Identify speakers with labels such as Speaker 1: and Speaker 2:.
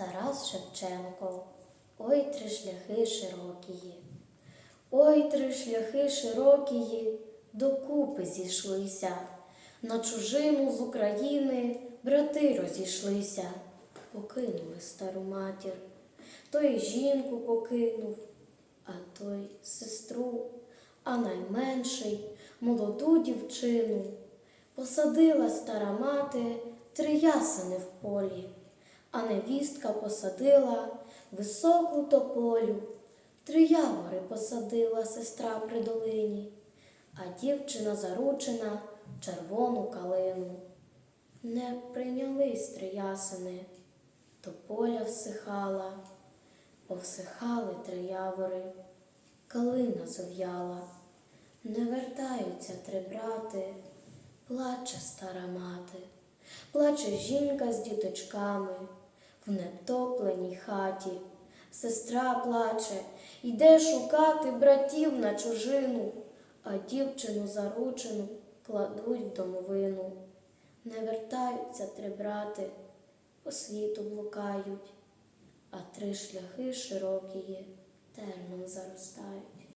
Speaker 1: Тарас Шевченко, ой три шляхи широкії. Ой три шляхи широкії, докупи зійшлися. На чужину з України брати розійшлися, покинули стару матір. Той жінку покинув, а той сестру, а найменший молоду дівчину. Посадила стара мати три ясени в полі, а невістка посадила високу тополю. Три явори посадила сестра при долині, а дівчина заручена червону калину. Не прийнялись три ясени, тополя всихала, повсихали три явори, калина зов'яла. Не вертаються три брати, плаче стара мати, плаче жінка з діточками в нетопленій хаті. Сестра плаче, йде шукати братів на чужину, а дівчину заручену кладуть в домовину. Не вертаються три брати, по світу блукають, а три шляхи широкі терном заростають.